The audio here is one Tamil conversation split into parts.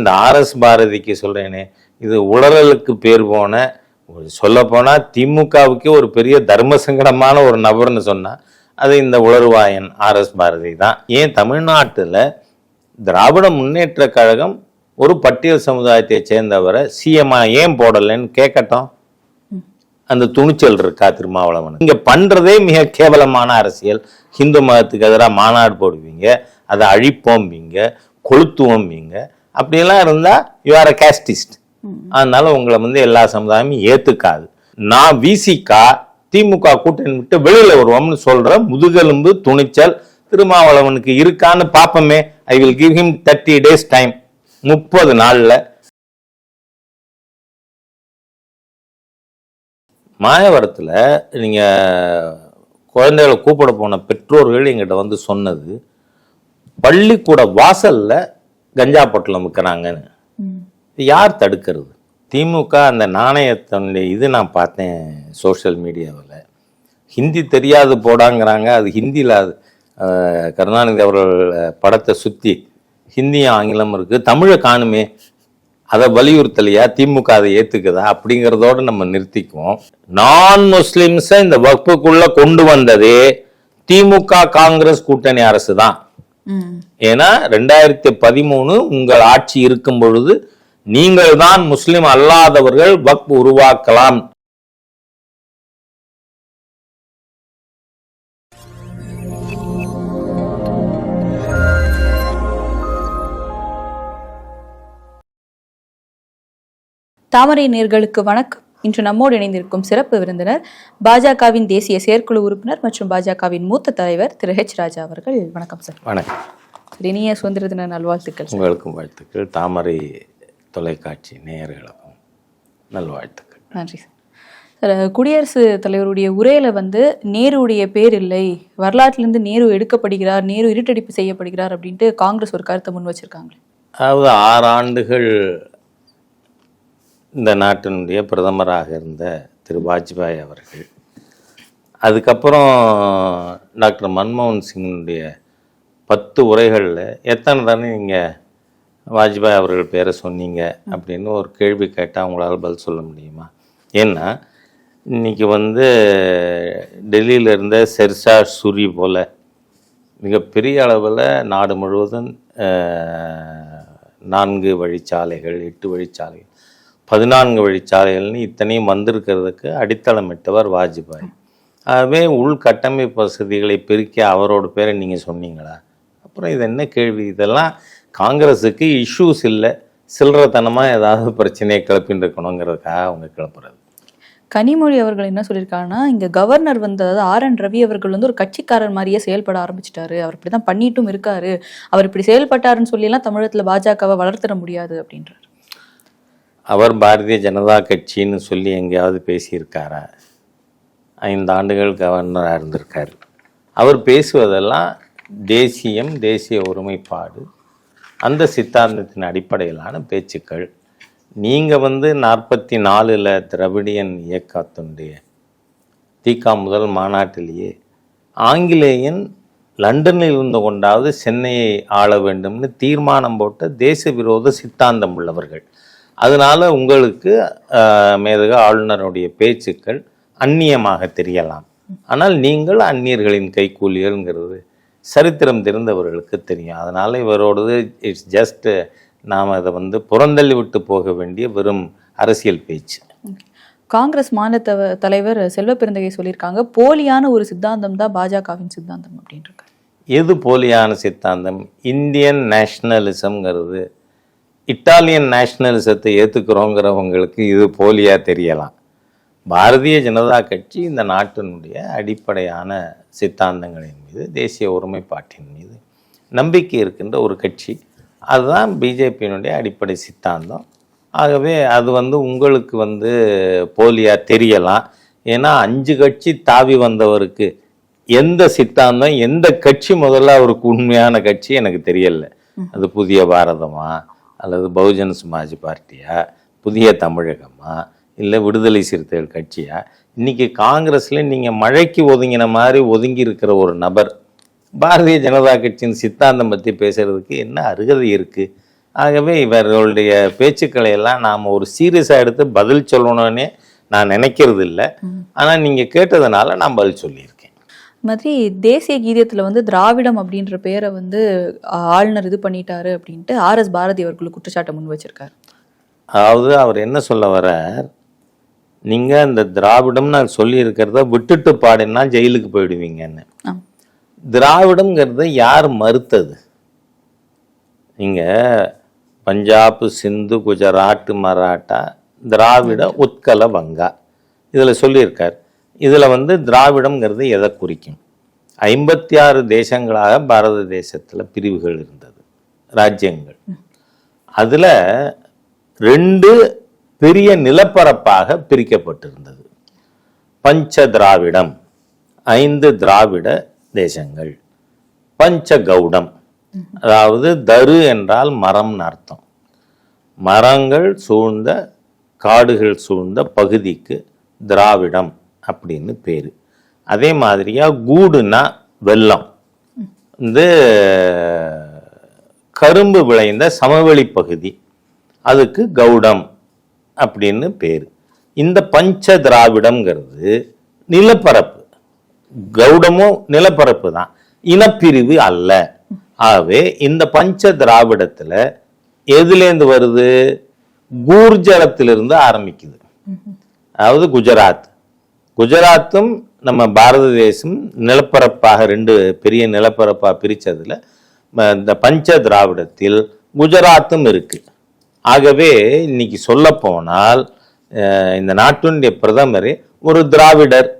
இந்த ஆர்எஸ் பாரதிக்கு சொல்றேனே இது உளறலுக்கு பேர் போன சொல்ல போனா திமுகவுக்கே ஒரு பெரிய தர்ம சங்கடமான ஒரு நபர்னு சொன்னா அது இந்த உளறுவாயன் ஆர்எஸ் பாரதி தான். ஏன் தமிழ்நாட்டில் திராவிட முன்னேற்ற கழகம் ஒரு பட்டியல் சமுதாயத்தை சேர்ந்தவரை சிஎம்ஆ ஏன் போடலைன்னு கேட்கட்டும். அந்த துணிச்சல் இருக்கா திருமாவளவன் இங்க பண்றதே மிக கேவலமான அரசியல். ஹிந்து மதத்துக்கு எதிராக மாநாடு போடுவீங்க அதை அழிப்போம்பீங்க கொளுத்துவோம்பீங்க. அப்படியெல்லாம் இருந்தா யூ ஆர் அ கேஸ்டிஸ்ட் அதனால உங்களை வந்து எல்லா சமுதாயமும் ஏத்துக்காது. நான் விசிகா திமுக கூட்டணி விட்டு வெளியில வருவோம்னு சொல்ற முதுகெலும்பு துணிச்சல் திருமாவளவனுக்கு இருக்கான்னு பாப்போமே. I will give him thirty days time முப்பது நாள்ல. மாயவரத்தில் நீங்கள் குழந்தைகளை கூப்பிட போன பெற்றோர்கள் எங்கிட்ட வந்து சொன்னது பள்ளிக்கூட வாசல்ல கஞ்சா பொட்டலம் விற்கிறாங்கன்னு இது யார் தடுக்கிறது? திமுக அந்த நாணயத்தினுடைய இது நான் பார்த்தேன் சோஷியல் மீடியாவில். ஹிந்தி தெரியாது போடாங்கிறாங்க. அது ஹிந்தியில் அது கருணாநிதி அவர்கள் படத்தை சுற்றி ஹிந்தியும் ஆங்கிலம் இருக்குது. தமிழை காணுமே. அதை வலியுறுத்தலையா? திமுக அதை ஏத்துக்குதா? அப்படிங்கிறதோட நம்ம நிறுத்திக்குவோம். நான் முஸ்லிம்ஸை இந்த வகுப்புக்குள்ள கொண்டு வந்ததே திமுக காங்கிரஸ் கூட்டணி அரசு தான். ஏன்னா ரெண்டாயிரத்தி பதிமூணு உங்கள் ஆட்சி இருக்கும் பொழுது நீங்கள் தான் முஸ்லிம் அல்லாதவர்கள் வக்ப் உருவாக்கலாம். தாமரை நேர்களுக்கு வணக்கம். இன்று நம்மோடு இணைந்திருக்கும் சிறப்பு விருந்தினர் பாஜகவின் தேசிய செயற்குழு உறுப்பினர் மற்றும் பாஜகவின் மூத்த தலைவர் திரு ஹெச் ராஜா அவர்கள். வணக்கம் சார். வணக்கம். சார், இனிய சுதந்திர தின நல்வாழ்த்துக்கள். உங்களுக்கும் வாழ்த்துக்கள். தாமரை தொலைக்காட்சி நேயர்களுக்கும் நல்வாழ்த்துக்கள். நன்றி சார். சார் குடியரசு தலைவருடைய உரையில வந்து நேருடைய பேர் இல்லை வரலாற்றிலிருந்து நேரு எடுக்கப்படுகிறார் நேரு இருட்டடிப்பு செய்யப்படுகிறார் அப்படின்ட்டு காங்கிரஸ் ஒரு கருத்தை முன் வச்சிருக்காங்க அதாவது ஆறு ஆண்டுகள் இந்த நாட்டினுடைய பிரதமராக இருந்த திரு வாஜ்பாய் அவர்கள் அதுக்கப்புறம் டாக்டர் மன்மோகன் சிங்கினுடைய பத்து உரைகளில் எத்தனை தானே நீங்கள் வாஜ்பாய் அவர்கள் பேரை சொன்னீங்க அப்படின்னு ஒரு கேள்வி கேட்டால் உங்களால் பதில் சொல்ல முடியுமா? ஏன்னா இன்னைக்கு வந்து டெல்லியில் இருந்த செர்சா சுரி போல் மிகப்பெரிய அளவில் நாடு முழுவதும் நான்கு வழிச்சாலைகள் எட்டு வழிச்சாலைகள் பதினான்கு வழிச்சாலைகள்னு இத்தனையும் வந்திருக்கிறதுக்கு அடித்தளமிட்டவர் வாஜ்பாய். ஆகவே உள்கட்டமைப்பு வசதிகளை பெருக்கி அவரோட பேரை நீங்கள் சொன்னீங்களா? அப்புறம் இது என்ன கேள்வி? இதெல்லாம் காங்கிரஸுக்கு இஷ்யூஸ் இல்லை. சில்லறத்தனமாக ஏதாவது பிரச்சனையை கிளப்பின்னு இருக்கணுங்கிறதுக்காக அவங்க கிளப்புறது. கனிமொழி அவர்கள் என்ன சொல்லியிருக்காங்கன்னா இங்கே கவர்னர் வந்து அதாவது ஆர் என் ரவி அவர்கள் வந்து ஒரு கட்சிக்காரர் மாதிரியே செயல்பட ஆரம்பிச்சிட்டாரு. அவர் இப்படி தான் பண்ணிட்டும் இருக்காரு. அவர் இப்படி செயல்பட்டாருன்னு சொல்லி எல்லாம் பாஜகவை வளர்த்திட முடியாது அப்படின்றார். அவர் பாரதிய ஜனதா கட்சின்னு சொல்லி எங்கேயாவது பேசியிருக்காரா? ஐந்து ஆண்டுகள் கவர்னராக இருந்திருக்கார். அவர் பேசுவதெல்லாம் தேசியம் தேசிய ஒருமைப்பாடு அந்த சித்தாந்தத்தின் அடிப்படையிலான பேச்சுக்கள். நீங்கள் வந்து நாற்பத்தி நாலில் திராவிடியன் இயக்கத்தினுடைய தீகா முதல் மாநாட்டிலேயே ஆங்கிலேயன் லண்டனில் இருந்து கொண்டாவது சென்னையை ஆள வேண்டும்னு தீர்மானம் போட்ட தேச விரோத சித்தாந்தம் உள்ளவர்கள். அதனால உங்களுக்கு மேதக ஆளுநருடைய பேச்சுக்கள் அந்நியமாக தெரியலாம். ஆனால் நீங்கள் அந்நியர்களின் கைக்கூலிகள்ங்கிறது சரித்திரம் தெரிந்தவர்களுக்கு தெரியும். அதனால இவரோடது இட்ஸ் ஜஸ்ட் நாம் அதை வந்து புறந்தள்ளி விட்டு போக வேண்டிய வெறும் அரசியல் பேச்சு. காங்கிரஸ் மாநில தலைவர் செல்வ பெருந்தகை சொல்லியிருக்காங்க போலியான ஒரு சித்தாந்தம் தான் பாஜகவின் சித்தாந்தம் இருக்காரு எது போலியான சித்தாந்தம்? இந்தியன் நேஷ்னலிசம்ங்கிறது இட்டாலியன் நேஷ்னலிசத்தை ஏற்றுக்கிறோங்கிறவங்களுக்கு இது போலியாக தெரியலாம். பாரதிய ஜனதா கட்சி இந்த நாட்டினுடைய அடிப்படையான சித்தாந்தங்களின் மீது தேசிய ஒருமைப்பாட்டின் மீது நம்பிக்கை இருக்கின்ற ஒரு கட்சி. அதுதான் பிஜேபியினுடைய அடிப்படை சித்தாந்தம். ஆகவே அது வந்து உங்களுக்கு வந்து போலியாக தெரியலாம். ஏன்னா அஞ்சு கட்சி தாவி வந்தவருக்கு எந்த சித்தாந்தம் எந்த கட்சி முதல்ல அவருக்கு உண்மையான கட்சி எனக்கு தெரியல. அது புதிய பாரதமாக அல்லது பகுஜன் சமாஜ் பார்ட்டியா புதிய தமிழகமா இல்லை விடுதலை சிறுத்தைகள் கட்சியா? இன்னைக்கு காங்கிரஸ்ல நீங்க மழைக்கு ஒதுங்கின மாதிரி ஒதுங்கி இருக்கிற ஒரு நபர் பாரதிய ஜனதா கட்சியின் சித்தாந்தம் பத்தி பேசுறதுக்கு என்ன அருகதை இருக்கு? ஆகவே இவர்களுடைய பேச்சுக்களை எல்லாம் நாம் ஒரு சீரியஸாக எடுத்து பதில் சொல்லணும்னே நான் நினைக்கிறது இல்லை ஆனால் நீங்கள் கேட்டதுனால நான் பதில் சொல்லியிருக்கேன். மாதிரி தேசிய கீதத்துல வந்து திராவிடம் அப்படின்ற பேரை வந்து ஆளுநர் இது பண்ணிட்டாரு அப்படின்ட்டு ஆர் எஸ் பாரதி அவர்கள் குற்றச்சாட்டை முன் வச்சிருக்காரு. அதாவது அவர் என்ன சொல்ல வர்றார்? நீங்கள் இந்த திராவிடம்னு நான் சொல்லியிருக்கிறத விட்டுட்டு பாடினா ஜெயிலுக்கு போயிடுவீங்கன்னு. திராவிடம்ங்கிறத யார் மறுத்தது? நீங்கள் பஞ்சாப் சிந்து குஜராத் மராட்டா திராவிட உத்கல வங்கா. இதில் சொல்லியிருக்கார். இதில் வந்து திராவிடம்ங்கிறது எதை குறிக்கும்? ஐம்பத்தி ஆறு தேசங்களாக பாரத தேசத்தில் பிரிவுகள் இருந்தது ராஜ்யங்கள். அதில் ரெண்டு பெரிய நிலப்பரப்பாக பிரிக்கப்பட்டிருந்தது. பஞ்ச திராவிடம் ஐந்து திராவிட தேசங்கள். பஞ்ச கௌடம் அதாவது தரு என்றால் மரம்னு அர்த்தம். மரங்கள் சூழ்ந்த காடுகள் சூழ்ந்த பகுதிக்கு திராவிடம் அப்படின்னு பேர். அதே மாதிரியா கூடுனா வெள்ளம். வந்து கரும்பு விளைந்த சமவெளி பகுதி. அதுக்கு கௌடம் அப்படின்னு பேர். இந்த பஞ்ச திராவிடம்ங்கிறது நிலப்பரப்பு. கௌடமும் நிலப்பரப்பு தான். இனப்பிரிவு அல்ல. ஆகவே இந்த பஞ்ச திராவிடத்தில் எதுலேருந்து வருது? கூர்ஜலத்திலிருந்து ஆரம்பிக்குது. அதாவது குஜராத். குஜராத்தும் நம்ம பாரத தேசம் நிலப்பரப்பாக ரெண்டு பெரிய நிலப்பரப்பாக பிரித்ததில் இந்த பஞ்ச திராவிடத்தில் குஜராத்தும் இருக்குது ஆகவே இன்னைக்கு சொல்ல போனால் இந்த நாட்டினுடைய பிரதமர் ஒரு திராவிடர்.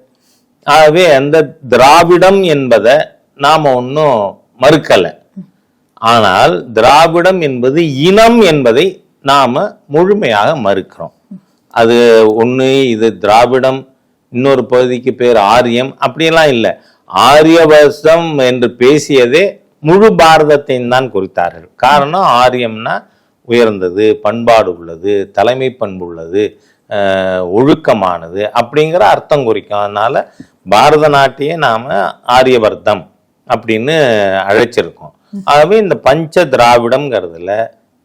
ஆகவே அந்த திராவிடம் என்பதை நாம் ஒன்றும் மறுக்கலை. ஆனால் திராவிடம் என்பது இனம் என்பதை நாம் முழுமையாக மறுக்கிறோம். அது ஒன்று இது திராவிடம் இன்னொரு பகுதிக்கு பேர் ஆரியம். அப்படியெல்லாம் இல்லை. ஆரியவசம் என்று பேசியதே முழு பாரதத்தையும் தான் குறித்தார்கள். காரணம் ஆரியம்னா உயர்ந்தது பண்பாடு உள்ளது தலைமை பண்பு உள்ளது ஒழுக்கமானது அப்படிங்கிற அர்த்தம் குறிக்கும். அதனால பாரத நாட்டையே நாம ஆரியவர்த்தம் அப்படின்னு அழைச்சிருக்கோம். ஆகவே இந்த பஞ்ச திராவிடம்ங்கிறதுல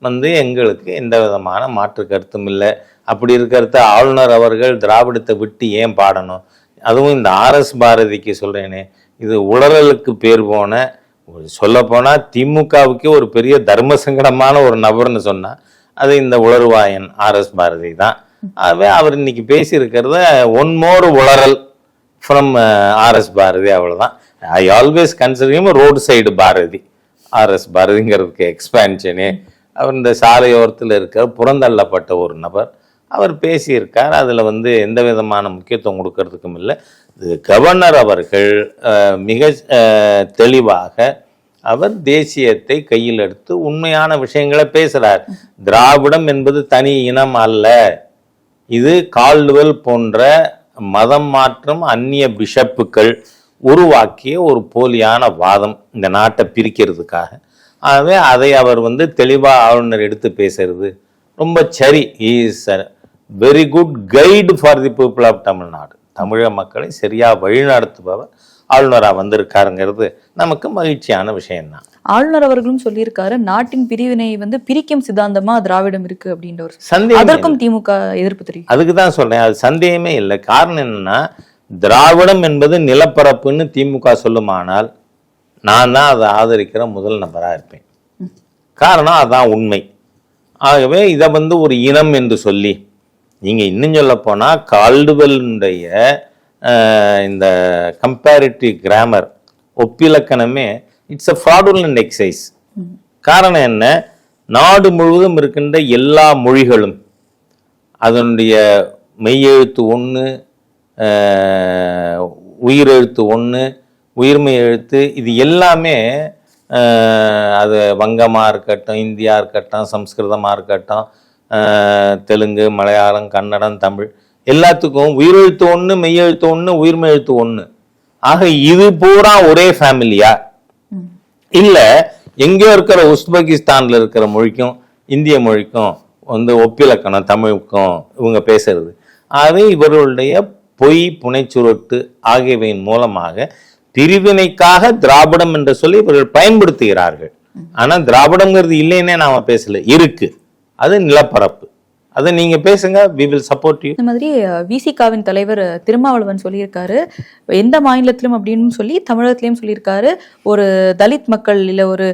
வந்து எங்களுக்கு எந்த விதமான மாற்று கருத்தும் இல்லை. அப்படி இருக்கிறத ஆளுநர் அவர்கள் திராவிடத்தை விட்டு ஏன் பாடணும்? அதுவும் இந்த ஆர்எஸ் பாரதிக்கு சொல்கிறேனே இது உளறலுக்கு பேர் போன சொல்லப்போனால் திமுகவுக்கே ஒரு பெரிய தர்ம சங்கடமான ஒரு நபர்னு சொன்னால் அது இந்த உளறுவாயன் ஆர்எஸ் பாரதி தான். ஆகவே அவர் இன்னைக்கு பேசியிருக்கிறத ஒன் மோர் உளறல் ஃப்ரம் uh, ஆர்எஸ் பாரதி அவ்வளோதான் I always considering road side Bharathi. RS பாரதிங்கிறதுக்கு எக்ஸ்பேன்ஷனே அவர் இந்த சாலையோரத்தில் இருக்கிற புறந்தள்ளப்பட்ட ஒரு நபர். அவர் பேசியிருக்கார். அதில் வந்து எந்த விதமான முக்கியத்துவம் கொடுக்கறதுக்கும் இல்லை. இது கவர்னர் அவர்கள் மிக தெளிவாக அவர் தேசியத்தை கையில் எடுத்து உண்மையான விஷயங்களை பேசுகிறார் திராவிடம் என்பது தனி இனம் அல்ல. இது கால்டுவெல் போன்ற மதம் மாற்றும் அந்நிய பிஷப்புகள் உருவாக்கிய ஒரு போலியான வாதம் இந்த நாட்டை பிரிக்கிறதுக்காக. ஆகவே அதை அவர் வந்து தெளிவாக ஆளுநர் எடுத்து பேசுறது ரொம்ப சரி. Is very good guide for the people of Tamil Nadu தமிழக மக்களை சரியாக வழிநடத்துபவர் ஆளுநராக வந்திருக்காருங்கிறது நமக்கு மகிழ்ச்சியான விஷயம்தான். ஆளுநர் அவர்களும் சொல்லியிருக்காரு நாட்டின் பிரிவினை வந்து பிரிக்கும் சித்தாந்தமா திராவிடம் இருக்கு அப்படின்ற ஒரு சந்தேகம் அதற்கும் திமுக எதிர்ப்பு தெரியும் அதுக்கு தான் சொல்றேன் அது சந்தேகமே இல்லை. காரணம் என்னன்னா திராவிடம் என்பது நிலப்பரப்புன்னு திமுக சொல்லுமானால் நான் தான் அதை ஆதரிக்கிற முதல் நபராக இருப்பேன். காரணம் அதான் உண்மை. ஆகவே இதை வந்து ஒரு இனம் என்று சொல்லி நீங்கள் இன்னும் சொல்ல போனால் கால்டுவெல்னுடைய இந்த கம்பேரிட்டிவ் கிராமர் ஒப்பிலக்கணமே இட்ஸ் அ fraudulent எக்ஸைஸ் காரணம் என்ன? நாடு முழுவதும் இருக்கின்ற எல்லா மொழிகளும் அதனுடைய மெய்யெழுத்து ஒன்று உயிரெழுத்து ஒன்று உயிர்மெய் எழுத்து இது எல்லாமே அது வங்கமாக இருக்கட்டும் இந்தியா இருக்கட்டும் சம்ஸ்கிருதமாக இருக்கட்டும் தெலுங்கு மலையாளம் கன்னடம் தமிழ் எல்லாத்துக்கும் உயிரெழுத்து ஒன்று மெய்யெழுத்து ஒன்று உயிர்மெய் எழுத்து ஒன்று ஆக இது பூரா ஒரே ஃபேமிலியா இல்ல எங்கேயோ இருக்கிற உஸ்பெகிஸ்தான்ல இருக்கிற மொழிக்கும் இந்திய மொழிக்கும் வந்து ஒப்பிலக்கணம் தமிழுக்கும் இவங்க பேசுறது. ஆகவே இவர்களுடைய பொய் புனைச்சுருட்டு ஆகியவையின் மூலமாக பிரிவினைக்காக திராவிடம் என்று சொல்லி இவர்கள் பயன்படுத்துகிறார்கள். ஆனா திராவிடங்கிறது இல்லைன்னே நாம பேசல இருக்கு. அது நிலப்பரப்பு. அதை நீங்க பேசுங்க வி வில் சப்போர்ட் யூ இந்த மாதிரி விசிகாவின் தலைவர் திருமாவளவன் சொல்லியிருக்காரு. எந்த மாநிலத்திலும் அப்படின்னு சொல்லி தமிழகத்திலயும் சொல்லியிருக்காரு. ஒரு தலித் மக்கள் இல்ல ஒரு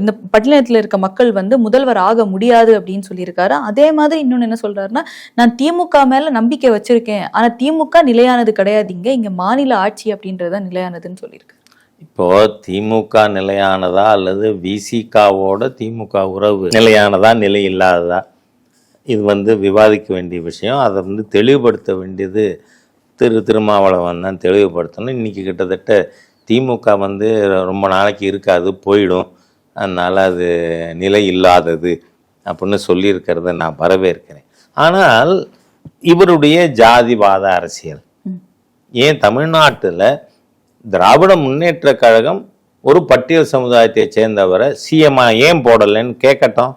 இந்த பட்டினத்தில் இருக்க மக்கள் வந்து முதல்வர் ஆக முடியாது அப்படின்னு சொல்லியிருக்காரு. அதே மாதிரி இன்னொன்னு என்ன சொல்றாருன்னா நான் திமுக மேல நம்பிக்கை வச்சிருக்கேன். ஆனா திமுக நிலையானது கிடையாதுங்க இங்க மாநில ஆட்சி அப்படின்றது தான் நிலையானதுன்னு சொல்லியிருக்காரு இப்போ திமுக நிலையானதா அல்லது விசிகாவோட திமுக உறவு நிலையானதா நிலை இல்லாததா? இது வந்து விவாதிக்க வேண்டிய விஷயம். அதை வந்து தெளிவுபடுத்த வேண்டியது திரு திருமாவளவன் தான் தெளிவுபடுத்தணும். இன்னைக்கு கிட்டத்தட்ட திமுக வந்து ரொம்ப நாளைக்கு இருக்காது போயிடும். அதனால் அது நிலை இல்லாதது அப்படின்னு சொல்லியிருக்கிறத நான் வரவேற்கிறேன். ஆனால் இவருடைய ஜாதிவாத அரசியல் ஏன் தமிழ்நாட்டில் திராவிட முன்னேற்ற கழகம் ஒரு பட்டியல் சமுதாயத்தை சேர்ந்தவரை சிஎம்ஆ ஏன் போடலைன்னு கேட்கட்டும்.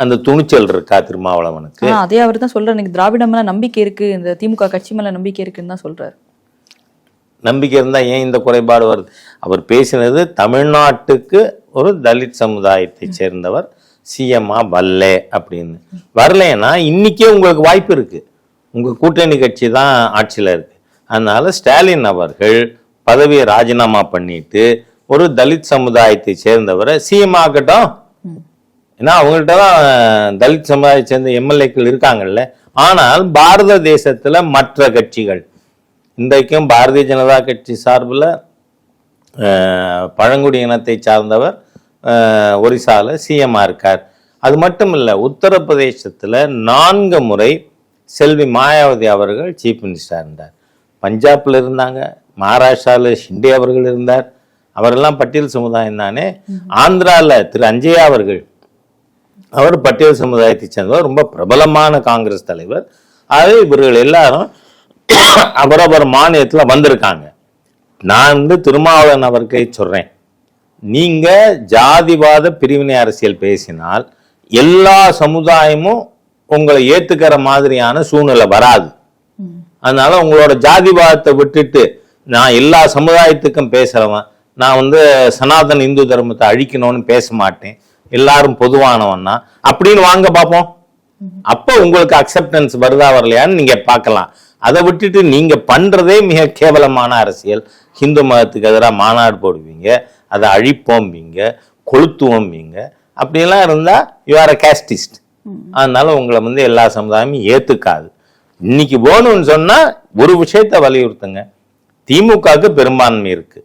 அந்த துணிச்சல் இருக்கா திருமாவளவனுக்கு? அதே அவர் தான் சொல்றாரு. எனக்கு திராவிடம் மேல நம்பிக்கை இருக்கு இந்த திமுக கட்சி மேல நம்பிக்கை இருக்குன்னு தான் சொல்றாரு. நம்பிக்கை இருந்தால் ஏன் இந்த குறைபாடு வருது? அவர் பேசினது தமிழ்நாட்டுக்கு ஒரு தலித் சமுதாயத்தை சேர்ந்தவர் சிஎம்ஆ வல்லே அப்படின்னு. வரலைன்னா இன்னைக்கே உங்களுக்கு வாய்ப்பு இருக்கு. உங்க கூட்டணி கட்சி தான் ஆட்சியில் இருக்கு. அதனால ஸ்டாலின் அவர்கள் பதவியை ராஜினாமா பண்ணிட்டு ஒரு தலித் சமுதாயத்தை சேர்ந்தவரை சிஎம் ஆகட்டும். ஏன்னா அவங்கள்ட்ட தான் தலித் சமுதாயத்தை சேர்ந்த எம்எல்ஏக்கள் இருக்காங்கல்ல. ஆனால் பாரத தேசத்துல மற்ற கட்சிகள் இன்றைக்கும் பாரதிய ஜனதா கட்சி சார்பில் பழங்குடி இனத்தை சார்ந்தவர் ஒரிசாவில் சிஎம்மாக இருக்கார். அது மட்டும் இல்லை உத்தரப்பிரதேசத்தில் நான்கு முறை செல்வி மாயாவதி அவர்கள் சீஃப் மினிஸ்டர் இருந்தார். பஞ்சாப்ல இருந்தாங்க மகாராஷ்டிராவில் ஷிண்டே அவர்கள் இருந்தார். அவரெல்லாம் பட்டியல் சமுதாயம் தானே. ஆந்திராவில் திரு அஞ்சயா அவர்கள் அவர் பட்டியல் சமுதாயத்தை சேர்ந்தவர் ரொம்ப பிரபலமான காங்கிரஸ் தலைவர். ஆகவே இவர்கள் எல்லாரும் அவரவர் மாநிலத்தில் வந்திருக்காங்க. நான் வந்து திருமாவளவன் அவர்களை சொல்கிறேன் நீங்கள் ஜாதிவாத பிரிவினை அரசியல் பேசினால் எல்லா சமுதாயமும் உங்களை ஏற்றுக்கிற மாதிரியான சூழ்நிலை வராது. அதனால உங்களோட ஜாதிவாதத்தை விட்டுட்டு நான் எல்லா சமுதாயத்துக்கும் பேசுறவன் நான் வந்து சனாதன இந்து தர்மத்தை அழிக்கணும்னு பேச மாட்டேன். எல்லாரும் பொதுவானவன்னா. அப்படின்னு வாங்க பார்ப்போம். அப்போ உங்களுக்கு அக்செப்டன்ஸ் வருதா வரலையான்னு நீங்க பார்க்கலாம். அதை விட்டுட்டு நீங்க பண்றதே மிக கேவலமான அரசியல். ஹிந்து மதத்துக்கு எதிராக மாநாடு போடுவீங்க அதை அழிப்போம்பீங்க கொளுத்துவோம்பீங்க அப்படியெல்லாம் இருந்தா யூ ஆர் அ கேஸ்டிஸ்ட் அதனால உங்களை வந்து எல்லா சமுதாயமும் ஏத்துக்காது. இன்னைக்கு போகணும்னு சொன்னால் ஒரு விஷயத்தை வலியுறுத்துங்க. திமுகவுக்கு பெரும்பான்மை இருக்கு.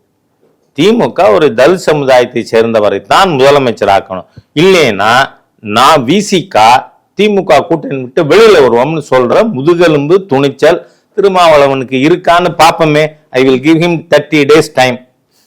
திமுக ஒரு தலித் சமுதாயத்தை சேர்ந்தவரை தான் முதலமைச்சர் ஆக்கணும். இல்லைன்னா நான் விசிகா திமுக கூட்டணி விட்டு வெளியில் வருவோம்னு சொல்கிற முதுகெலும்பு துணிச்சல் திருமாவளவனுக்கு இருக்கான்னு பார்ப்போமே I will give him thirty days time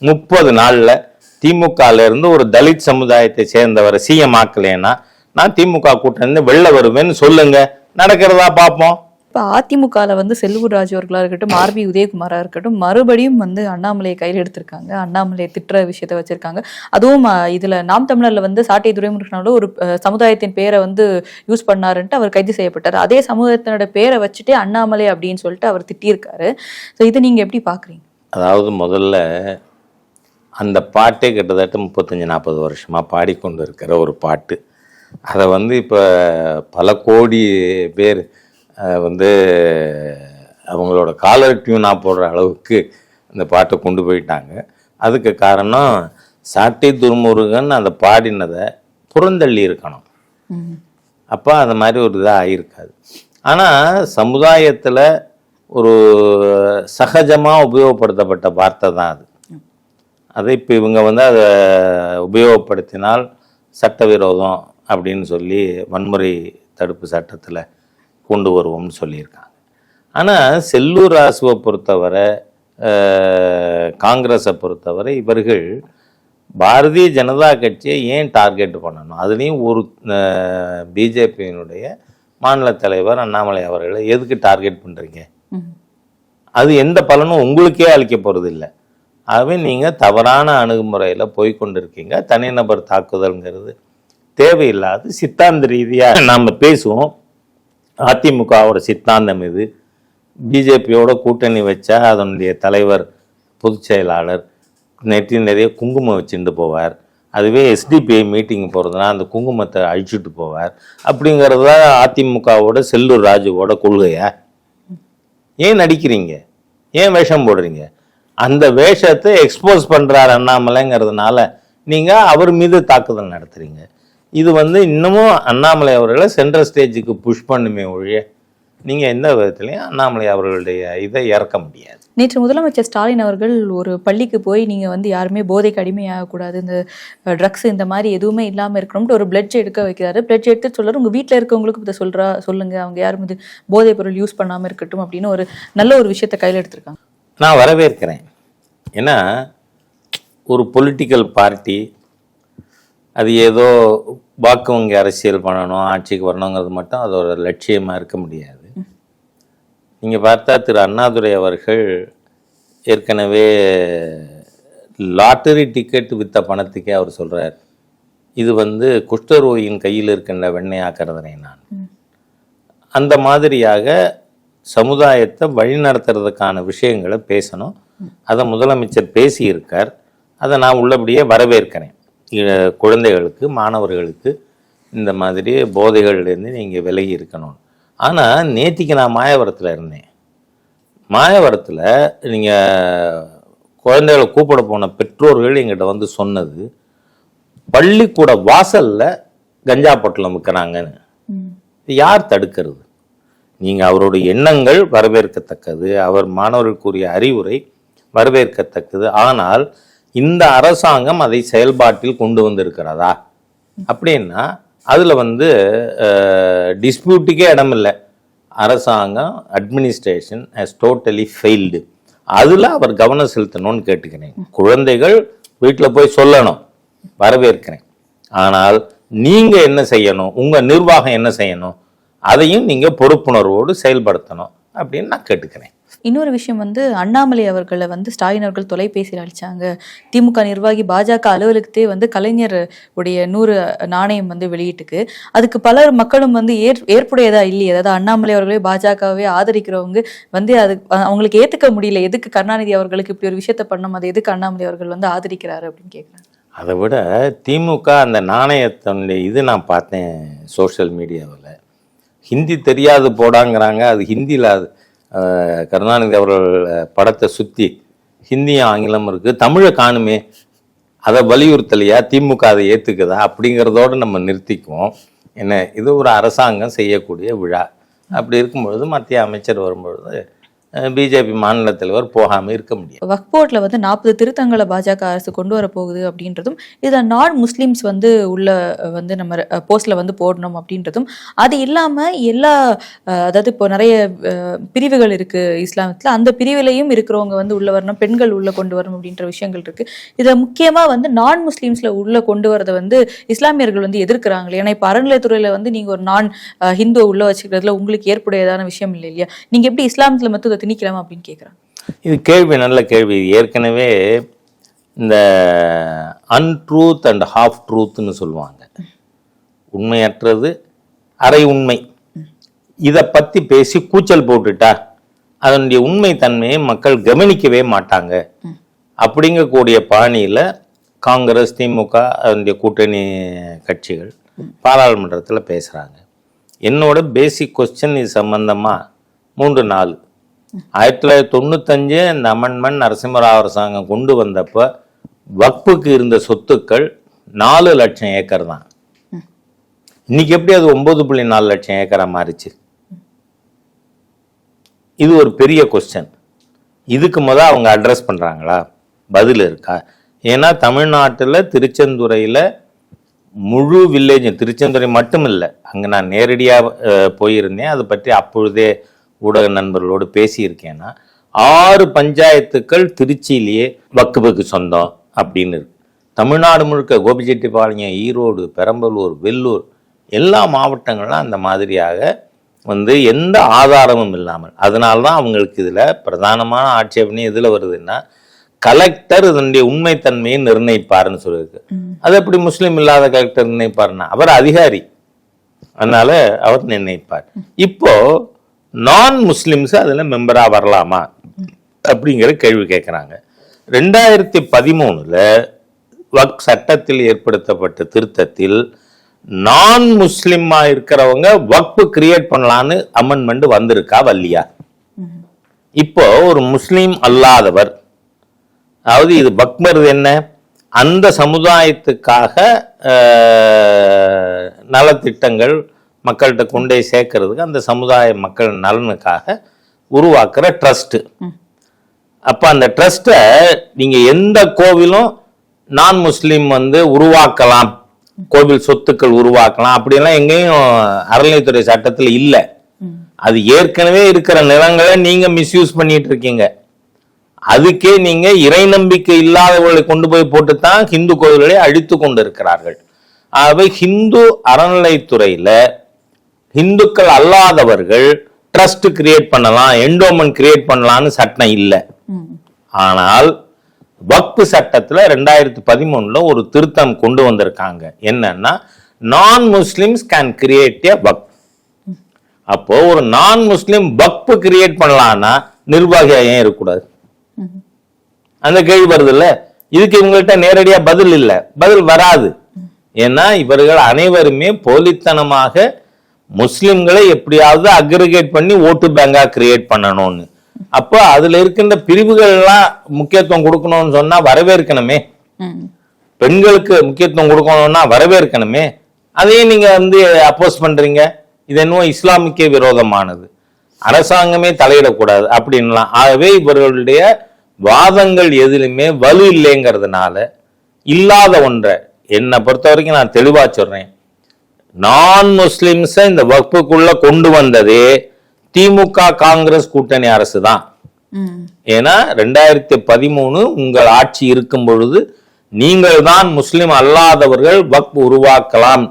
முப்பது நாளில் திமுகலேருந்து ஒரு தலித் சமுதாயத்தை சேர்ந்தவரை சிஎம் ஆக்கலைன்னா நான் திமுக கூட்டணி வெளில வருவேன்னு சொல்லுங்க. நடக்கிறதா பார்ப்போம் இப்போ அதிமுகவில் வந்து செல்லூர் ராஜு இருக்கட்டும் ஆர்பி உதயகுமாராக இருக்கட்டும் மறுபடியும் வந்து அண்ணாமலையை கையில் எடுத்திருக்காங்க. அண்ணாமலையை திட்டுற விஷயத்த வச்சுருக்காங்க. அதுவும் இதில் நாம் தமிழரில் வந்து சாட்டை துரைமுருகனோட ஒரு சமுதாயத்தின் பேரை வந்து யூஸ் பண்ணாருன்ட்டு அவர் கைது செய்யப்பட்டார். அதே சமுதாயத்தினோட பேரை வச்சுட்டே அண்ணாமலை அப்படின்னு சொல்லிட்டு அவர் திட்டியிருக்காரு. ஸோ இதை நீங்கள் எப்படி பார்க்குறீங்க அதாவது முதல்ல அந்த பாட்டே கிட்டத்தட்ட முப்பத்தஞ்சு நாற்பது வருஷமாக பாடிக்கொண்டு இருக்கிற ஒரு பாட்டு. அதை வந்து இப்போ பல கோடி பேர் வந்து அவங்களோட காலர் டியூனாக போடுற அளவுக்கு அந்த பாட்டை கொண்டு போயிட்டாங்க. அதுக்கு காரணம் சாட்டை துர்முருகன் அந்த பாடினதை புறந்தள்ளி இருக்கணும். அப்போ அந்த மாதிரி ஒரு இதாக ஆகியிருக்காது ஆனால் சமுதாயத்தில் ஒரு சகஜமாக உபயோகப்படுத்தப்பட்ட வார்த்தை தான் அது. அதை இப்போ இவங்க வந்து அதை உபயோகப்படுத்தினால் சட்டவிரோதம் அப்படின்னு சொல்லி வன்முறை தடுப்பு சட்டத்தில் கொண்டு வருவோம்னு சொல்லியிருக்காங்க. ஆனால் செல்லூர் ராசுவை பொறுத்தவரை காங்கிரஸை பொறுத்தவரை இவர்கள் பாரதிய ஜனதா கட்சியை ஏன் டார்கெட் பண்ணணும்? அதுலேயும் ஒரு பிஜேபியினுடைய மாநில தலைவர் அண்ணாமலை அவர்களை எதுக்கு டார்கெட் பண்ணுறீங்க அது எந்த பலனும் உங்களுக்கே அளிக்க போகிறது இல்லை ஆகவே நீங்கள் தவறான அணுகுமுறையில் போய் கொண்டிருக்கீங்க. தனிநபர் தாக்குதல்ங்கிறது தேவையில்லாது சித்தாந்த ரீதியாக நாம் பேசுவோம். அதிமுகவோட சித்தாந்தம் இது. பிஜேபியோட கூட்டணி வச்சா அதனுடைய தலைவர் பொதுச் செயலாளர் நெற்றி நிறைய குங்குமம் வச்சுட்டு போவார். அதுவே எஸ்டிபிஐ மீட்டிங் போகிறதுனா அந்த குங்குமத்தை அழிச்சிட்டு போவார். அப்படிங்கிறது தான் அதிமுகவோட செல்லூர் ராஜுவோட கொள்கையா? ஏன் நடிக்கிறீங்க? ஏன் வேஷம் போடுறீங்க? அந்த வேஷத்தை எக்ஸ்போஸ் பண்ணுறாரு அண்ணாமலைங்கிறதுனால நீங்கள் அவர் மீது தாக்குதல் நடத்துகிறீங்க இது வந்து இன்னமும் அண்ணாமலை அவர்களை சென்ட்ரல் ஸ்டேஜுக்கு புஷ் பண்ணுமே ஒழிய நீங்கள் எந்த விதத்துலையும் அண்ணாமலை அவர்களுடைய இதை இறக்க முடியாது. நேற்று முதலமைச்சர் ஸ்டாலின் அவர்கள் ஒரு பள்ளிக்கு போய் நீங்க வந்து யாருமே போதைக்கு அடிமையாகக்கூடாது இந்த ட்ரக்ஸ் இந்த மாதிரி எதுவுமே இல்லாம இருக்கணும்ட்டு ஒரு பிளட்ஜ் எடுக்க வைக்கிறாரு. பிளட்ஜ் எடுத்து சொல்றாரு உங்க வீட்ல இருக்கவங்களுக்கு இதை சொல்றா சொல்லுங்க. அவங்க யாரும் இது போதைப் பொருள் யூஸ் பண்ணாம இருக்கட்டும் அப்படின்னு ஒரு நல்ல ஒரு விஷயத்தை கையில எடுத்திருக்காங்க. நான் வரவேற்கிறேன். ஏன்னா ஒரு பொலிட்டிக்கல் பார்ட்டி அது ஏதோ வாக்கு வங்கி அரசியல் பண்ணணும் ஆட்சிக்கு வரணுங்கிறது மட்டும் அதோட லட்சியமாக இருக்க முடியாது. நீங்கள் பார்த்தா திரு அண்ணாதுரை அவர்கள் ஏற்கனவே லாட்டரி டிக்கெட் வித்த பணத்துக்கே அவர் சொல்கிறார் இது வந்து குஷ்டரோகியின் கையில் இருக்கின்ற வெண்ணையாக்கிறதனை நான். அந்த மாதிரியாக சமுதாயத்தை வழிநடத்துறதுக்கான விஷயங்களை பேசணும். அதை முதலமைச்சர் பேசியிருக்கார். அதை நான் உள்ளபடியே வரவேற்கிறேன். குழந்தைகளுக்கு மாணவர்களுக்கு இந்த மாதிரி போதைகள்லேருந்து நீங்கள் விலகி இருக்கணும். ஆனால் நேத்திக்கு நான் மாயவரத்தில் இருந்தேன். மாயவரத்தில் நீங்கள் குழந்தைகளை கூப்பிட போன பெற்றோர்கள் எங்கிட்ட வந்து சொன்னது பள்ளிக்கூட வாசலில் கஞ்சா பொட்டலம் விற்கிறாங்கன்னு யார் தடுக்கிறது? நீங்கள் அவருடைய எண்ணங்கள் வரவேற்கத்தக்கது அவர் மாணவர்களுக்குரிய அறிவுரை வரவேற்கத்தக்கது. ஆனால் இந்த அரசாங்கம் அதை செயல்பாட்டில் கொண்டு வந்திருக்கிறதா? அப்படின்னா அதில் வந்து டிஸ்பியூட்டுக்கே இடமில்லை. அரசாங்கம் அட்மினிஸ்ட்ரேஷன் ஹஸ் டோட்டலி ஃபெயில்டு அதில் அவர் கவனம் செலுத்தணும்னு கேட்டுக்கிறேன். குழந்தைகள் வீட்டில் போய் சொல்லணும். வரவேற்கிறேன். ஆனால் நீங்கள் என்ன செய்யணும்? உங்கள் நிர்வாகம் என்ன செய்யணும்? அதையும் நீங்கள் பொறுப்புணர்வோடு செயல்படுத்தணும் அப்படின்னு நான் கேட்டுக்கிறேன். இன்னொரு விஷயம் வந்து அண்ணாமலை அவர்களை வந்து ஸ்டாலின் அவர்கள் தொலைபேசியில் அழிச்சாங்க திமுக நிர்வாகி பாஜக அலுவலகத்தே வந்து கலைஞர் உடைய நூறு நாணயம் வந்து வெளியிட்டுக்கு அதுக்கு பலர் மக்களும் வந்து ஏற் ஏற்புடையதா இல்லையே? அதாவது அண்ணாமலை அவர்களே பாஜகவே ஆதரிக்கிறவங்க வந்து அது அவங்களுக்கு ஏற்றுக்க முடியல. எதுக்கு கருணாநிதி அவர்களுக்கு இப்படி ஒரு விஷயத்த பண்ணோம் அதை எதுக்கு அண்ணாமலை அவர்கள் வந்து ஆதரிக்கிறாரு அப்படின்னு கேட்குறாங்க அதை விட திமுக அந்த நாணயத்தினுடைய இது நான் பார்த்தேன் சோஷியல் மீடியாவில். ஹிந்தி தெரியாது போடாங்கிறாங்க. அது ஹிந்தியில் அது கருணாநிதி அவர்கள் படத்தை சுற்றி ஹிந்தியும் ஆங்கிலம் இருக்குது தமிழை காணுமே. அதை வலியுறுத்தலையா? திமுக அதை ஏற்றுக்குதா அப்படிங்கிறதோடு நம்ம நிறுத்திக்குவோம். என்ன இது ஒரு அரசாங்கம் செய்யக்கூடிய விழா. அப்படி இருக்கும்பொழுது மத்திய அமைச்சர் வரும்பொழுது பிஜேபி மாநில தலைவர் போகாமல் இருக்க முடியும் வக்ஃப் வந்து நாற்பது திருத்தங்களை பாஜக அரசு கொண்டு வர போகுது அப்படின்றதும் இதில் நான் முஸ்லிம்ஸ் வந்து உள்ள வந்து நம்ம போஸ்ட்ல வந்து போடணும் அப்படின்றதும் அது இல்லாம எல்லா அதாவது இப்போ நிறைய பிரிவுகள் இருக்கு இஸ்லாமத்துல அந்த பிரிவிலையும் இருக்கிறவங்க வந்து உள்ள வரணும் பெண்கள் உள்ள கொண்டு வரணும் அப்படின்ற விஷயங்கள் இருக்கு. இதை முக்கியமா வந்து நான் முஸ்லிம்ஸ்ல உள்ள கொண்டு வரதை வந்து இஸ்லாமியர்கள் வந்து எதிர்க்கிறாங்களே. ஏன்னா இப்போ அறநிலையத்துறையில வந்து நீங்க ஒரு நான் அஹ், ஹிந்துவை உள்ள வச்சுக்கிறதுல உங்களுக்கு ஏற்புடையதான விஷயம் இல்லை இல்லையா? நீங்க எப்படி இஸ்லாமத்துல மட்டும் திணிக்கலாமா அப்படின்னு கேட்குறாங்க இது கேள்வி நல்ல கேள்வி. ஏற்கனவே இந்த அன்ட்ரூத் அண்ட் ஹாஃப் ட்ரூத்னு சொல்லுவாங்க. உண்மையற்றது அரை உண்மை. இதை பற்றி பேசி கூச்சல் போட்டுட்டா அதனுடைய உண்மை தன்மையை மக்கள் கவனிக்கவே மாட்டாங்க. அப்படிங்கக்கூடிய பாணியில் காங்கிரஸ் திமுக அதனுடைய கூட்டணி கட்சிகள் பாராளுமன்றத்தில் பேசுகிறாங்க என்னோட பேசிக் கொஸ்டின் இது சம்பந்தமாக மூன்று நாள் ஆயிரத்தி தொள்ளாயிரத்தி தொண்ணூத்தஞ்சு இந்த அமெண்ட்மெண்ட் நரசிம்மராவ் அரசாங்கம் கொண்டு வந்தப்ப வக்புக்கு இருந்த சொத்துக்கள் நாலு லட்சம் ஏக்கர் தான். இன்னைக்கு எப்படி அது ஒன்பது புள்ளி நாலு லட்சம் ஏக்கரா மாறிச்சு? இது ஒரு பெரிய கொஸ்டின் இதுக்கு முத அவங்க அட்ரஸ் பண்றாங்களா? பதில் இருக்கா? ஏன்னா தமிழ்நாட்டுல திருச்செந்துறையில முழு வில்லேஜ் திருச்செந்துறை மட்டும் இல்லை அங்கே நான் நேரடியாக போயிருந்தேன். அதை பற்றி அப்பொழுதே ஊடக நண்பர்களோடு பேசியிருக்கேன்னா ஆறு பஞ்சாயத்துக்கள் திருச்சியிலேயே வக்குப்புக்கு சொந்தம் அப்படின்னு இருக்கு. தமிழ்நாடு முழுக்க கோபிச்செட்டிப்பாளையம் ஈரோடு பெரம்பலூர் வெள்ளூர் எல்லா மாவட்டங்களும் அந்த மாதிரியாக வந்து எந்த ஆதாரமும் இல்லாமல் அதனால தான் அவங்களுக்கு இதில் பிரதானமான ஆட்சேபனை எதில் வருதுன்னா கலெக்டர் இதனுடைய உண்மைத்தன்மையை நிர்ணயிப்பாருன்னு சொல்லியிருக்கு. அது எப்படி முஸ்லீம் இல்லாத கலெக்டர் நிர்ணயிப்பாருன்னா அவர் அதிகாரி. அதனால அவர் நிர்ணயிப்பார். இப்போ நான் முஸ்லிம்ஸ் அதில் மெம்பராக வரலாமா? அப்படிங்கிற கேள்வி கேட்குறாங்க ரெண்டாயிரத்தி பதிமூணில் வக் சட்டத்தில் ஏற்படுத்தப்பட்ட திருத்தத்தில் நான் முஸ்லிமாக இருக்கிறவங்க வக்பு கிரியேட் பண்ணலான்னு அமெண்ட்மெண்ட் வந்திருக்கா வல்லியா? இப்போ ஒரு முஸ்லீம் அல்லாதவர் அதாவது இது பக்மருது என்ன? அந்த சமுதாயத்துக்காக நலத்திட்டங்கள் மக்கள்கிட்ட கொண்டே சேர்க்கறதுக்கு அந்த சமுதாய மக்கள் நலனுக்காக உருவாக்குற ட்ரஸ்ட் அப்ப அந்த ட்ரஸ்ட்டை நீங்க எந்த கோவிலும் நான் முஸ்லீம் வந்து உருவாக்கலாம். கோவில் சொத்துக்கள் உருவாக்கலாம். அப்படியெல்லாம் எங்கேயும் அறநிலைத்துறை சட்டத்தில் இல்லை. அது ஏற்கனவே இருக்கிற நிலங்களை நீங்க மிஸ்யூஸ் பண்ணிட்டு இருக்கீங்க. அதுக்கே நீங்க இறை நம்பிக்கை இல்லாதவர்களை கொண்டு போய் போட்டு தான் ஹிந்து கோவில்களை அழித்து கொண்டு இருக்கிறார்கள் ஆகவே ஹிந்து அறநிலைத்துறையில இந்துக்கள் அல்லாதவர்கள் ட்ரஸ்ட் கிரியேட் பண்ணலாம் என்டோமெண்ட் கிரியேட் பண்ணலாம்னு சட்டம் இல்லை. ஆனால் வக்பு சட்டத்தில் ரெண்டாயிரத்தி பதிமூணில் ஒரு திருத்தம் கொண்டு வந்திருக்காங்க. என்னன்னா நான் முஸ்லிம்ஸ் கேன் கிரியேட் எ வக் அப்போ ஒரு நான் முஸ்லிம் வக்பு கிரியேட் பண்ணலாம்னா நிர்வாகியா ஏன் இருக்கக்கூடாது? அந்த கேள்வி வருது இல்ல இதுக்கு இவங்கள்ட்ட நேரடியா பதில் இல்ல. பதில் வராது. ஏன்னா இவர்கள் அனைவருமே போலித்தனமாக முஸ்லிம்களை எப்படியாவது அக்ரிகேட் பண்ணி ஓட்டு பேங்கா கிரியேட் பண்ணணும்னு. அப்போ அதுல இருக்கின்ற பிரிவுகள்லாம் முக்கியத்துவம் கொடுக்கணும்னு சொன்னா வரவேற்கணுமே. பெண்களுக்கு முக்கியத்துவம் கொடுக்கணும்னா வரவேற்கணுமே. அதையும் நீங்க வந்து அப்போஸ் பண்றீங்க. இது என்னவோ இஸ்லாமிக்க விரோதமானது. அரசாங்கமே தலையிடக்கூடாது அப்படின்லாம். ஆகவே இவர்களுடைய வாதங்கள் எதிலுமே வலு இல்லைங்கிறதுனால இல்லாத ஒன்றை. என்னை பொறுத்த வரைக்கும் நான் தெளிவா சொல்றேன். நான் முஸ்லிம்ஸை இந்த வகுப்புக்குள்ள கொண்டு வந்ததே திமுக காங்கிரஸ் கூட்டணி அரசு தான். ஏன்னா ரெண்டாயிரத்தி பதிமூணு உங்கள் ஆட்சி இருக்கும் பொழுது நீங்கள் தான் முஸ்லிம் அல்லாதவர்கள் வக்ஃப் உருவாக்கலாம்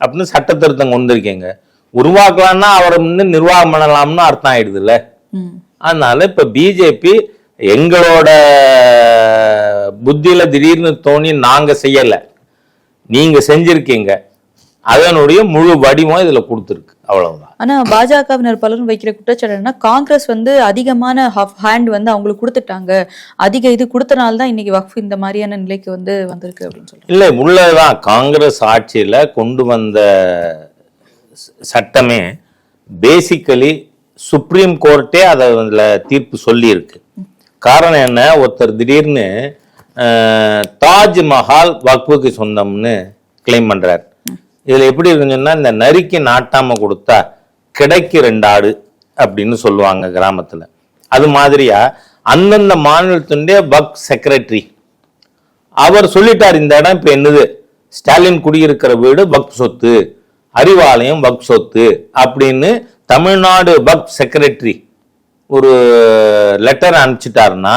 அப்படின்னு சட்ட திருத்தம் கொண்டு இருக்கீங்க உருவாக்கலாம்னா அவரை வந்து நிர்வாகம் பண்ணலாம்னு அர்த்தம் ஆயிடுதுல்ல. ம். அதனால இப்ப பிஜேபி எங்களோட புத்தியில திடீர்னு தோணி நாங்க செய்யல. நீங்க செஞ்சிருக்கீங்க. அதனுடைய முழு வடிவம் இதுல கொடுத்துருக்கு. அவ்வளவுதான். ஆனா பாஜகவினர் பலரும் வைக்கிற குற்றச்சாட்டு என்னன்னா காங்கிரஸ் வந்து அதிகமான ஹேண்ட் வந்து அவங்களுக்கு கொடுத்துட்டாங்க. அதிக இது கொடுத்தனால தான் இன்னைக்கு வக்ஃப் இந்த மாதிரியான நிலைக்கு வந்து வந்திருக்கு அப்படின்னு சொல்றாங்க. இல்லை உள்ளதான். காங்கிரஸ் ஆட்சியில் கொண்டு வந்த சட்டமே பேசிக்கலி சுப்ரீம் கோர்ட்டே அதை தீர்ப்பு சொல்லியிருக்கு. காரணம் என்ன? ஒருத்தர் திடீர்னு தாஜ்மஹால் வக்ஃபுக்கு சொந்தம்னு கிளைம் பண்றார். இதில் எப்படி இருக்குன்னு சொன்னால் இந்த நரிக்கு நாட்டாமல் கொடுத்தா கிடைக்கு ரெண்டு ஆடு அப்படின்னு சொல்லுவாங்க கிராமத்தில். அது மாதிரியா அந்தந்த மாநிலத்தினுடைய பக் செக்ரட்டரி அவர் சொல்லிட்டார் இந்த இடம் இப்போ என்னது? ஸ்டாலின் குடியிருக்கிற வீடு பக் சொத்து அறிவாலயம் பக் சொத்து அப்படின்னு தமிழ்நாடு பக் செக்ரட்டரி ஒரு லெட்டர் அனுப்பிச்சிட்டாருன்னா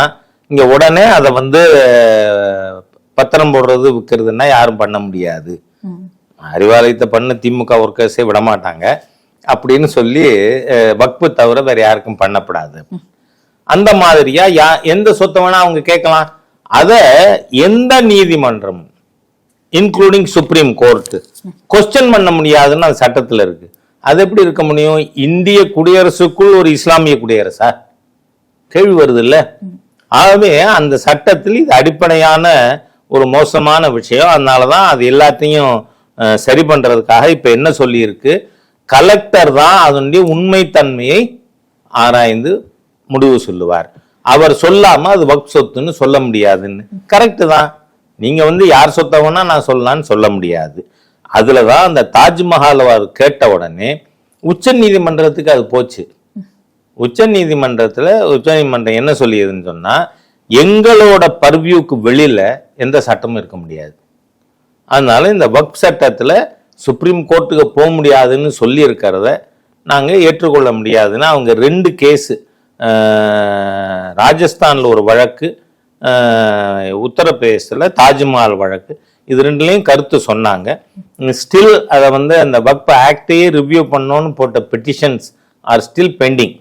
இங்கே உடனே அதை வந்து பத்திரம் போடுறது விற்கிறதுன்னா யாரும் பண்ண முடியாது. அறிவாலயத்தை பண்ண திமுக ஒர்க்கர்ஸே விட மாட்டாங்க அப்படின்னு சொல்லி வக்பு தவிர வேற யாருக்கும் பண்ணப்படாது. அந்த மாதிரியா யா எந்த சொத்தை வேணா அவங்க கேட்கலாம். அத எந்த நீதிமன்றம் இன்க்ளூடிங் சுப்ரீம் கோர்ட் கொஸ்டின் பண்ண முடியாதுன்னு அந்த சட்டத்துல இருக்கு. அது எப்படி இருக்க முடியும்? இந்திய குடியரசுக்குள் ஒரு இஸ்லாமிய குடியரசா? கேள்வி வருது இல்ல ஆகவே அந்த சட்டத்தில் இது அடிப்படையான ஒரு மோசமான விஷயம். அதனாலதான் அது எல்லாத்தையும் சரி பண்றதுக்காக இப்ப என்ன சொல்லியிருக்கு? கலெக்டர் தான் அதனுடைய உண்மைத்தன்மையை ஆராய்ந்து முடிவு சொல்லுவார். அவர் சொல்லாம அது வக் சொத்துன்னு சொல்ல முடியாதுன்னு. கரெக்டு தான். நீங்க வந்து யார் சொத்தை நான் சொல்லலாம்னு சொல்ல முடியாது. அதில் தான் அந்த தாஜ்மஹால் அவர் கேட்ட உடனே உச்ச நீதிமன்றத்துக்கு அது போச்சு. உச்ச நீதிமன்றத்துல உச்ச நீதிமன்றம் என்ன சொல்லியதுன்னு சொன்னா எங்களோட பர்வியூக்கு வெளியில எந்த சட்டமும் இருக்க முடியாது. அதனால் இந்த வக் சட்டத்தில் சுப்ரீம் கோர்ட்டுக்கு போக முடியாதுன்னு சொல்லியிருக்கிறத நாங்கள் ஏற்றுக்கொள்ள முடியாதுன்னு அவங்க ரெண்டு கேஸு ராஜஸ்தானில் ஒரு வழக்கு உத்தரப்பிரதேசத்தில் தாஜ்மஹால் வழக்கு இது ரெண்டுலேயும் கருத்து சொன்னாங்க. ஸ்டில் அதை வந்து அந்த வக்ப ஆக்டையே ரிவ்யூ பண்ணோன்னு போட்ட பெட்டிஷன்ஸ் ஆர் ஸ்டில் பெண்டிங்